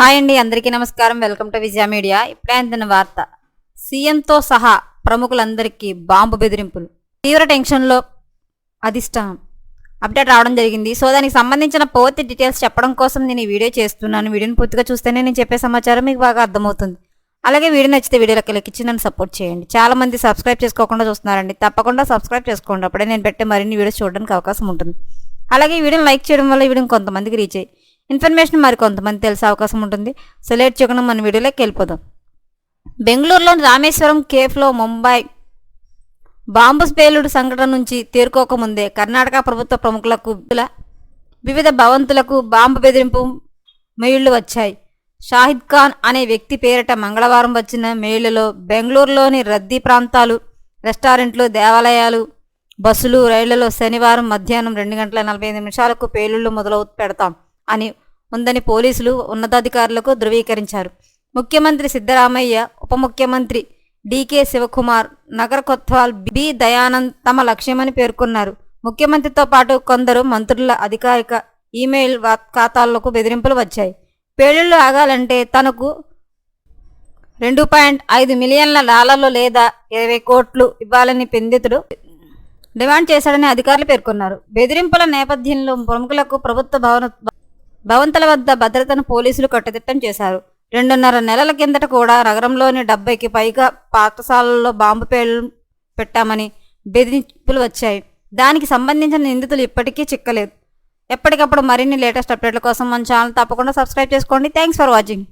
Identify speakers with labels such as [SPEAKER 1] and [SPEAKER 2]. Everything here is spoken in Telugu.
[SPEAKER 1] హాయ్ అండి అందరికీ నమస్కారం. Welcome to Vijaya Media. ఇప్పుడే అందిన వార్త. సీఎంతో సహా ప్రముఖులందరికీ బాంబు బెదిరింపులు. తీవ్ర టెన్షన్లో అధిష్టానం. అప్డేట్ రావడం జరిగింది. సో దానికి సంబంధించిన పూర్తి డీటెయిల్స్ చెప్పడం కోసం నేను ఈ వీడియో చేస్తున్నాను. వీడియోని పూర్తిగా చూస్తేనే నేను చెప్పే సమాచారం మీకు బాగా అర్థమవుతుంది. అలాగే వీడియో నచ్చితే వీడియోలోకి లెక్కించి నన్ను సపోర్ట్ చేయండి. చాలామంది సబ్స్క్రైబ్ చేసుకోకుండా చూస్తున్నారండి. తప్పకుండా సబ్స్క్రైబ్ చేసుకోండి. అప్పుడే నేను పెట్టే మరిన్ని వీడియోస్ చూడడానికి అవకాశం ఉంటుంది. అలాగే ఈ వీడియోని లైక్ చేయడం వల్ల ఈ వీడియో కొంతమందికి రీచ్ అయ్యి ఇన్ఫర్మేషన్ మరి కొంతమంది తెలిసే అవకాశం ఉంటుంది. సో లేట్ చేయకుండా మన వీడియోలోకి వెళ్ళిపోదాం. బెంగళూరులోని రామేశ్వరం కేఫ్లో ముంబై బాంబు పేలుడు సంఘటన నుంచి తేరుకోకముందే కర్ణాటక ప్రభుత్వ ప్రముఖులకు వివిధ భవంతులకు బాంబు బెదిరింపు మెయిళ్ళు వచ్చాయి. షాహిద్ ఖాన్ అనే వ్యక్తి పేరిట మంగళవారం వచ్చిన మెయిళ్ళలో బెంగళూరులోని రద్దీ ప్రాంతాలు రెస్టారెంట్లు దేవాలయాలు బస్సులు రైళ్ళలో శనివారం మధ్యాహ్నం రెండు గంటల నలభై ఐదు నిమిషాలకు పేలుళ్ళు మొదలవు పెడతాం. అని ఉందని పోలీసులు ఉన్నతాధికారులకు ధృవీకరించారు. ముఖ్యమంత్రి సిద్ధరామయ్య ఉప ముఖ్యమంత్రి డీకే శివకుమార్ నగర కొత్వాల్ బి దయానంద్ తమ లక్ష్యమని పేర్కొన్నారు. ముఖ్యమంత్రితో పాటు కొందరు మంత్రుల అధికారిక ఈమెయిల్ ఖాతాలకు బెదిరింపులు వచ్చాయి. పేలుళ్ళు ఆగాలంటే తనకు రెండు పాయింట్ ఐదు మిలియన్ల డాలర్లు లేదా ఇరవై కోట్లు ఇవ్వాలని పెందితుడు డిమాండ్ చేశాడని అధికారులు పేర్కొన్నారు. బెదిరింపుల నేపథ్యంలో ప్రముఖులకు ప్రభుత్వ భవన భవంతుల వద్ద భద్రతను పోలీసులు కట్టుదిట్టం చేశారు. రెండున్నర నెలల కిందట కూడా నగరంలోని డెబ్బైకి పైగా పాఠశాలల్లో బాంబు పేలు పెట్టామని బెదిరింపులు వచ్చాయి. దానికి సంబంధించిన నిందితులు ఇప్పటికీ చిక్కలేదు. ఎప్పటికప్పుడు మరిన్ని లేటెస్ట్ అప్డేట్ల కోసం మన ఛానల్ తప్పకుండా సబ్స్క్రైబ్ చేసుకోండి. Thanks for watching.